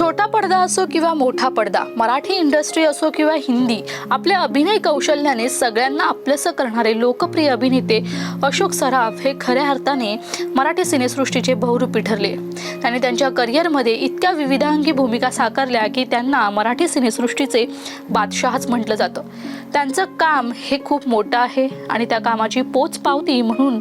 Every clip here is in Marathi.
छोटा पडदा असो किंवा मोठा पडदा मराठी इंडस्ट्री असो किंवा हिंदी आपल्या अभिनय कौशल्याने सगळ्यांना आपलंसं करणारे लोकप्रिय अभिनेते अशोक सराफ हे खऱ्या अर्थाने मराठी सिनेसृष्टीचे बहुरूपी ठरले. त्याने त्यांच्या करिअरमध्ये इतक्या विविधांगी भूमिका साकारल्या की त्यांना मराठी सिनेसृष्टीचे बादशहाच म्हटलं जातं. त्यांचं काम हे खूप मोठं आहे आणि त्या कामाची पोचपावती म्हणून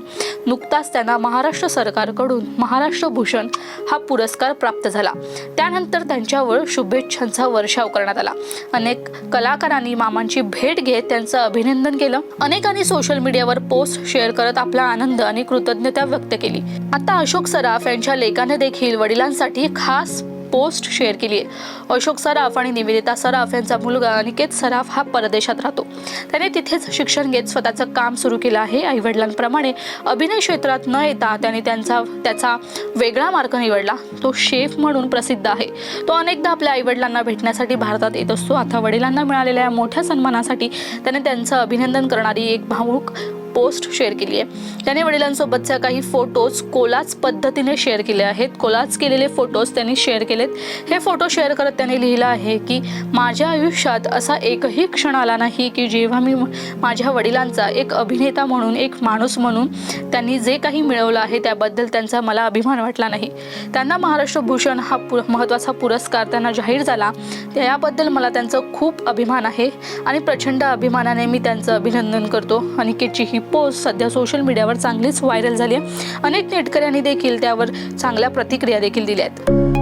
नुकताच त्यांना महाराष्ट्र सरकारकडून महाराष्ट्र भूषण हा पुरस्कार प्राप्त झाला. त्यानंतर त्यांच्यावर शुभेच्छांचा वर्षाव करण्यात आला. अनेक कलाकारांनी मामांची भेट घेत त्यांचं अभिनंदन केलं. अनेकांनी सोशल मीडियावर पोस्ट शेअर करत आपला आनंद आणि कृतज्ञता व्यक्त केली. आता अशोक सराफ यांच्या लेखाने देखील वडिलांसाठी खास पोस्ट शेअर केली आहे. अशोक सराफ आणि निवेदिता सराफ यांचा मुलगा अनिकेत सराफ हा परदेशात राहतो. त्याने तिथेच शिक्षण घेत स्वतःचं काम सुरू केलं आहे. आईवडिलांप्रमाणे अभिनय क्षेत्रात न येता त्याने त्यांचा त्याचा वेगळा मार्ग निवडला. तो शेफ म्हणून प्रसिद्ध आहे. तो अनेकदा आपल्या आईवडिलांना भेटण्यासाठी भारतात येत असतो. आता वडिलांना मिळालेल्या मोठ्या सन्मानासाठी त्याने त्यांचं अभिनंदन करणारी एक भावूक पोस्ट शेअर केली आहे. त्याने वडिलांसोबतच्या काही फोटोज कोलाच पद्धतीने शेअर केले आहेत. कोलाच केलेले फोटोज त्यांनी शेअर केलेत. हे फोटो शेअर करत त्याने लिहिलं आहे की माझ्या आयुष्यात असा एकही क्षण आला नाही की जेव्हा मी माझ्या वडिलांचा एक अभिनेता म्हणून एक माणूस म्हणून त्यांनी जे काही मिळवलं आहे त्याबद्दल त्यांचा मला अभिमान वाटला नाही. त्यांना महाराष्ट्र भूषण हा पु महत्त्वाचा पुरस्कार त्यांना जाहीर झाला. याबद्दल मला त्यांचं खूप अभिमान आहे आणि प्रचंड अभिमानाने मी त्यांचं अभिनंदन करतो. अनिकेतची ही पोस्ट सध्या सोशल मीडियावर चांगलीच व्हायरल झाली आहे. अनेक नेटकऱ्यांनी देखील त्यावर चांगल्या प्रतिक्रिया देखील दिल्या आहेत.